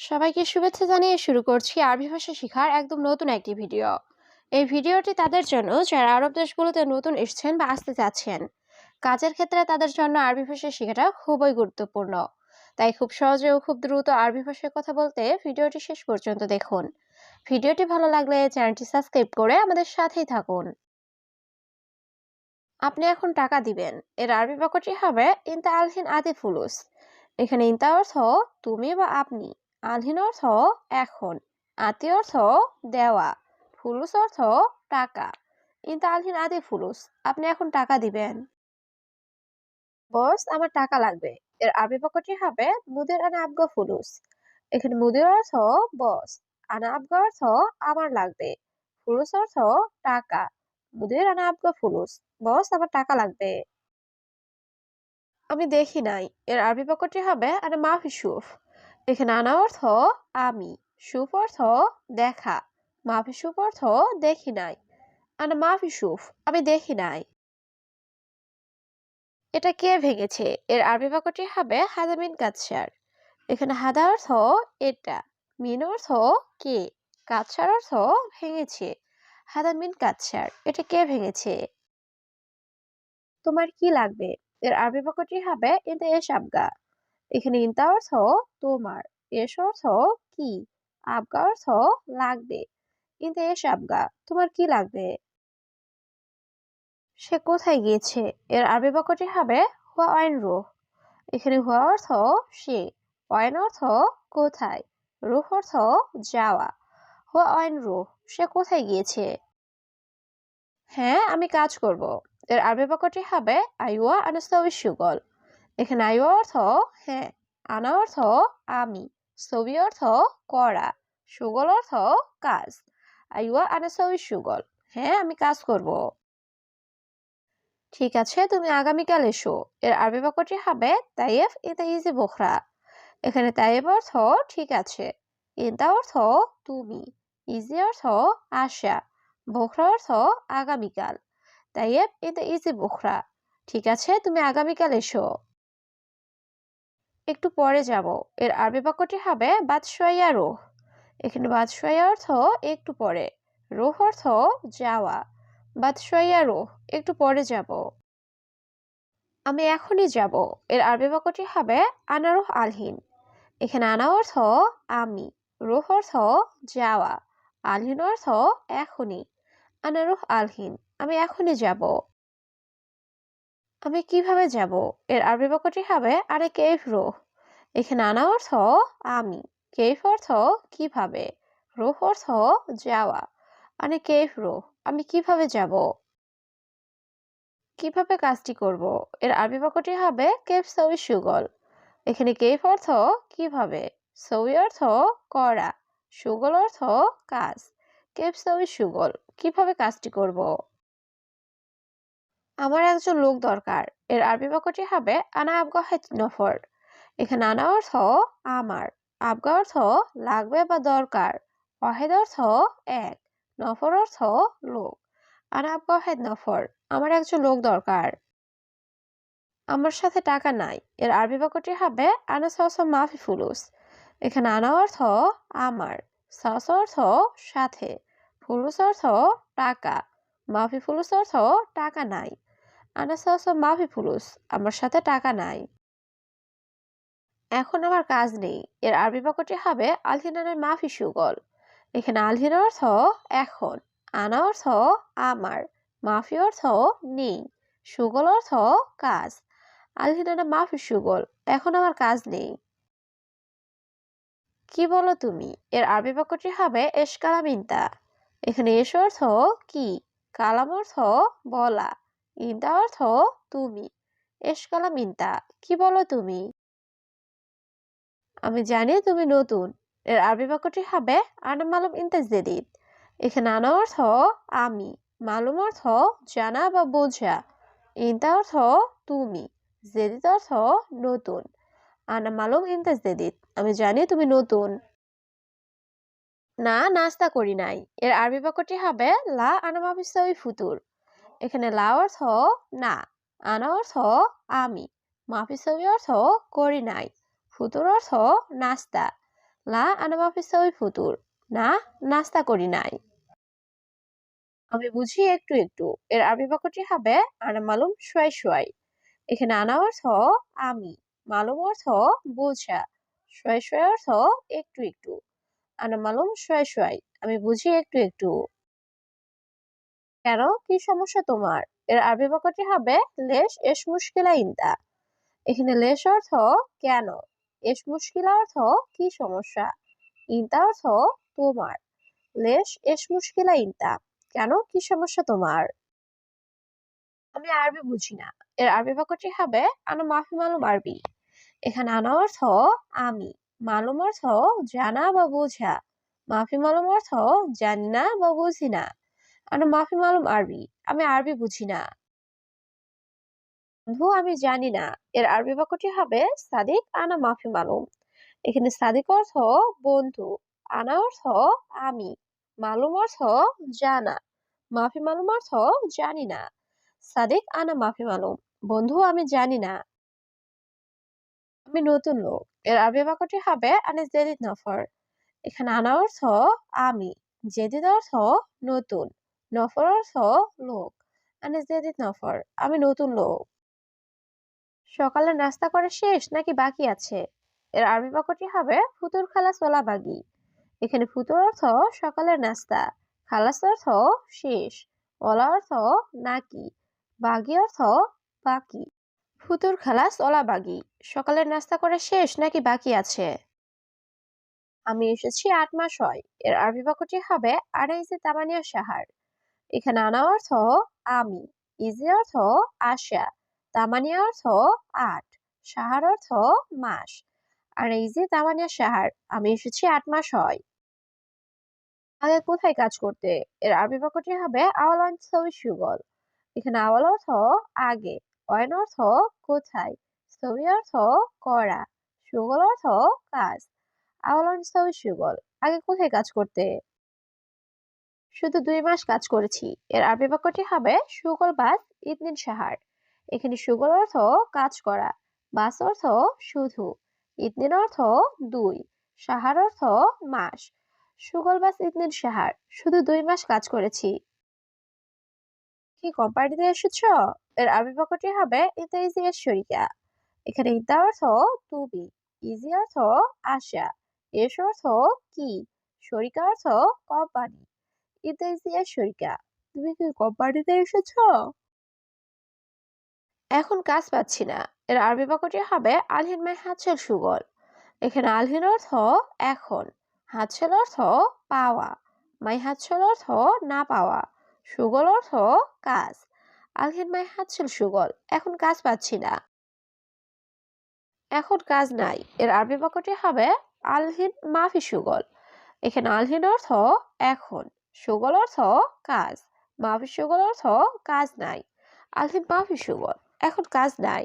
সবাইকে শুভেচ্ছা জানিয়ে শুরু করছি আরবি ভাষা শেখার একদম নতুন একটি ভিডিও। এই ভিডিওটি তাদের জন্য যারা আরব দেশগুলোতে নতুন এসেছেন বা আসতে চাচ্ছেন, কাজের ক্ষেত্রে তাদের জন্য আরবি ভাষা শেখাটা খুবই গুরুত্বপূর্ণ। তাই খুব সহজে ও খুব দ্রুত আরবি ভাষায় কথা বলতে ভিডিওটি শেষ পর্যন্ত দেখুন। ভিডিওটি ভালো লাগলে চ্যানেলটি সাবস্ক্রাইব করে আমাদের সাথেই থাকুন। আপনি এখন টাকা দিবেন। এর আরবি বাক্যটি হবে, ইনতা আলহিন আদি ফুলুস এখানে ইনতা অর্থ, তুমি বা আপনি। আলহিন অর্থ এখন। আতি অর্থ দেওয়া। ফুলুস অর্থ টাকা। ইনতা আলহিন আদি ফুলুস, আপনি এখন টাকা দিবেন। বস, আমার টাকা লাগবে। এর আরবি বাক্যটি হবে মুদের আনা আবগা ফুলুস। এখানে মুদের অর্থ বস আনা আবগা অর্থ আমার লাগবে। ফুলুস অর্থ টাকা। মুদের আনা আবগা ফুলুস, বস, আমার টাকা লাগবে। আমি দেখি নাই। এর আরবি বাক্যটি হবে আনা মাফি সুফ এখানে আনা অর্থ আমি সুফ অর্থ দেখা, মাফি সুফ অর্থ দেখি নাই। আনা মাফি সুফ, আমি দেখি নাই। এটা কে ভেঙেছে? এর আরবি বাক্যটি হবে হাদামিন কাতসার এখানে হাদা অর্থ এটা, মিন অর্থ কে কাতসার অর্থ ভেঙেছে। হাদামিন কাতসার এটা কে ভেঙেছে? তোমার কি লাগবে? এর আরবি বাক্যটি হবে ইনতা এস আবগা এখানে ইনতা অর্থ তোমার। এস অর্থ কি? আবগা অর্থ লাগবে। ইনতা এস আবগা তোমার কি লাগবে? সে কোথায় গিয়েছে? এর আরবি বাক্যটি হবে হুয়া আইন রুহ। এখানে হুয়া অর্থ সে ওয়াইন অর্থ কোথায়? রুহ অর্থ যাওয়া। হুয়া আইন রুহ, সে কোথায় গিয়েছে? হ্যাঁ আমি কাজ করব। এর আরবি বাক্যটি হবে আইওয়া আনাস্তাবি সুগল। এখানে আইওয়া অর্থ হ্যাঁ আনা অর্থ আমি, ছবি অর্থ করা, সুগল অর্থ কাজ আইওয়া আনাস্তাবি সুগল হ্যাঁ আমি কাজ করব। ঠিক আছে, তুমি আগামীকাল এসো, এর আরবি বাক্যটি হবে তাইয়েফ ইতা ইজি বোখরা, এখানে তাইয়েব অর্থ ঠিক আছে, ইন্তা অর্থ তুমি, ইজি অর্থ আশা, বোখরা অর্থ আগামীকাল তাইয়েব ইতা ইজি বোখরা, ঠিক আছে, তুমি আগামীকাল এসো। একটু পরে যাব। এর আরবি বাক্যটি হবে বাদশাইয়া রোহ। এখানে বাদশাইয়া অর্থ একটু পরে। রোহ অর্থ যাওয়া। বাদশাইয়া রোহ, একটু পরে যাব। আমি এখনই যাব। এর আরবি বাক্যটি হবে আনারুহ আলহিন। এখানে আনা অর্থ আমি। রোহ অর্থ যাওয়া। আলহিন অর্থ এখনই। আনারুহ আলহিন। আমি এখনই যাব। আমি কীভাবে যাব? এর আরবি বাক্যটি হবে, আরে কেফ রুহ? এখানে আনা অর্থ, আমি। কেফ অর্থ, কীভাবে? রুহ অর্থ, যাওয়া। আরে কেফ রুহ? আমি কীভাবে যাব? কীভাবে কাজটি করব? এর আরবি বাক্যটি হবে, কেফ সৌই সুগল। এখানে কেফ অর্থ, কীভাবে? সৌই অর্থ, করা। সুগল অর্থ, কাজ। কেফ সৌই সুগল, কীভাবে কাজটি করব? আমার একজন লোক দরকার। এর আরবি বাক্যটি হবে, আনা আবগা নফর। এখানে আনা অর্থ, আমার। আবগা অর্থ, লাগবে বা দরকার। অহেদ অর্থ, এক। নফর অর্থ, লোক। আনা আবগা নফর। আমার একজন লোক দরকার। আমার সাথে টাকা নাই। এর আরবি বাক্যটি হবে, আনা সস মাফি ফুলুস। এখানে আনা অর্থ, আমার। সস অর্থ, সাথে। ফুলুস অর্থ, টাকা। মাফি ফুলুস অর্থ, টাকা নাই। আনা সস মাফি ফুলুস আমার সাথে টাকা নাই। এখন আমার কাজ নেই, এর আরবি বাক্যটি হবে আলহিনানের মাফি সুগল। এখানে আলহিন অর্থ এখন, আনা অর্থ আমার, মাফি অর্থ নেই, সুগল অর্থ কাজ। আলহিনানা মাফি সুগল, এখন আমার কাজ নেই। কি বলো তুমি? এর আরবি বাক্যটি হবে এস কালামিনতা। এখানে এস অর্থ কি? কালাম অর্থ বলা। ইন্তা অর্থ তুমি। এস কালামিনতা কি বলো তুমি? আমি জানি তুমি নতুন। এর আরবি বাক্যটি হবে, আনা মালুম ইন্তাজ জেদিদ। এখানে আনা অর্থ আমি মালুম অর্থ জানা বা বোঝা ইন্তা অর্থ তুমি জেদিদ অর্থ নতুন আনা মালুম ইন্তাজ জেদিদ আমি জানি তুমি নতুন। না, নাস্তা করি নাই। এর আরবি বাক্যটি হবে, লা আনা মাফিসাউই ফুতুর। এখানে লা অর্থ না, আনা অর্থ আমি মাফিসাউই অর্থ করি নাই, ফুতুর অর্থ নাস্তা, লা আনা মাফি সাউই ফুতুর, না নাস্তা করি নাই। আমি বুঝি একটু একটু, এর আরবি বাক্যটি হবে আনা মালুম শুয়াই শুয়াই, এখানে আনা অর্থ আমি, মালুম অর্থ বোঝা, শুয়াই শুয়াই অর্থ একটু একটু, আনা মালুম শুয়াই শুয়াই, আমি বুঝি একটু একটু। কেন? কি সমস্যা তোমার? এর আরবি বাক্যটি হবে, লেশ এস মুশকিলা ইন্দা এখানে লেশ অর্থ, কেন? এস মুশকিলা অর্থ, কি সমস্যা? ইন্তা অর্থ, তোমার। লেশ এস মুশকিলা ইন্তা। কেন? কি সমস্যা তোমার? আমি আরবি বুঝি না। এর আরবি বাক্যটি হবে, আনা মাফি মালুম আরবি। এখানে আনা অর্থ, আমি। মালুম অর্থ, জানা বা বোঝা। মাফি মালুম অর্থ, জানি না বা বুঝি না। আনা মাফি মালুম আরবি। আমি আরবি বুঝি না। বন্ধু, আমি জানি না। এর আরবি বাক্যটি হবে সাদিক আনা মাফি মালুম। এখানে সাদিক অর্থ বন্ধু, আনা অর্থ আমি, মালুম অর্থ জানা, মাফি মালুম অর্থ জানি না। সাদিক আনা মাফি মালুম। বন্ধু, আমি জানি না। আমি নতুন লোক। এর আরবি বাক্যটি হবে আনিস জেদিদ নফর। এখানে আনা অর্থ আমি, জেদিদ অর্থ নতুন। নফর অর্থ লোক। আনিস জেদিদ নফর, আমি নতুন লোক। সকালে নাস্তা করা শেষ নাকি বাকি আছে? এর আরবি বাক্যটি হবে ফুতুর খালাস ওলা বাগি। এখানে ফুতুর অর্থ সকালের নাস্তা, খালাস অর্থ শেষ ওলা অর্থ নাকি, বাগি অর্থ বাকি। ফুতুর খালাস ওলা বাগি, সকালের নাস্তা করা শেষ নাকি বাকি আছে? আমি এসেছি আট মাস হয়। এর আরবি বাক্যটি হবে আড়াইজে তামানিয়া সাহার এখানে আনা অর্থ আমি, ইজি অর্থ আশা তামানিয়া অর্থ আট, সাহার অর্থ মাস। আর এই যে তামানিয়া সাহার, আমি এসেছি আট মাস হয়। আগে কোথায় কাজ করতে? এর আরবি বাক্যটি হবে আওয়ালান সবই সুগল। এখানে আওয়াল অর্থ আগে, অয়ন অর্থ কোথায় ছবি অর্থ করা, সুগল অর্থ কাজ। আওয়ালান সবই সুগল, আগে কোথায় কাজ করতে? শুধু দুই মাস কাজ করেছি। এর আরবি বাক্যটি হবে সুগল বাস ইতনিন সাহার এখানে সুগল অর্থ কাজ করা, বাস অর্থ শুধু ইতনিন অর্থ দুই সাহার অর্থ মাস। সুগল বাস ইতনিন সাহার শুধু দুই মাস কাজ করেছি। কি কোম্পানিতে এসেছ? এর আরবি বাক্যটি হবে ইতা ইজি শরিকা এখানে ইতা অর্থ তুমি ইজি অর্থ আশা, এস অর্থ কি, শরিকা অর্থ কোম্পানি। ইতা ইজি এর শরিকা, তুমি কি কোম্পানিতে এসেছ? এখন কাজ পাচ্ছি না। এর আরবি বাক্যটি হবে আলহিন মাই হাতছেল সুগল। এখানে আলহিন অর্থ এখন হাতছেল অর্থ পাওয়া, মাই হাতছেল অর্থ না পাওয়া, সুগল অর্থ কাজ, আলহিন মাই হাতছেল সুগল, এখন কাজ পাচ্ছি না। এখন কাজ নাই। এর আরবি বাক্যটি হবে আলহিন মাফি সুগল। এখানে আলহিন অর্থ এখন সুগল অর্থ কাজ মাফি সুগল অর্থ কাজ নাই। আলহিম মাফি সুগল এখন কাজ নাই।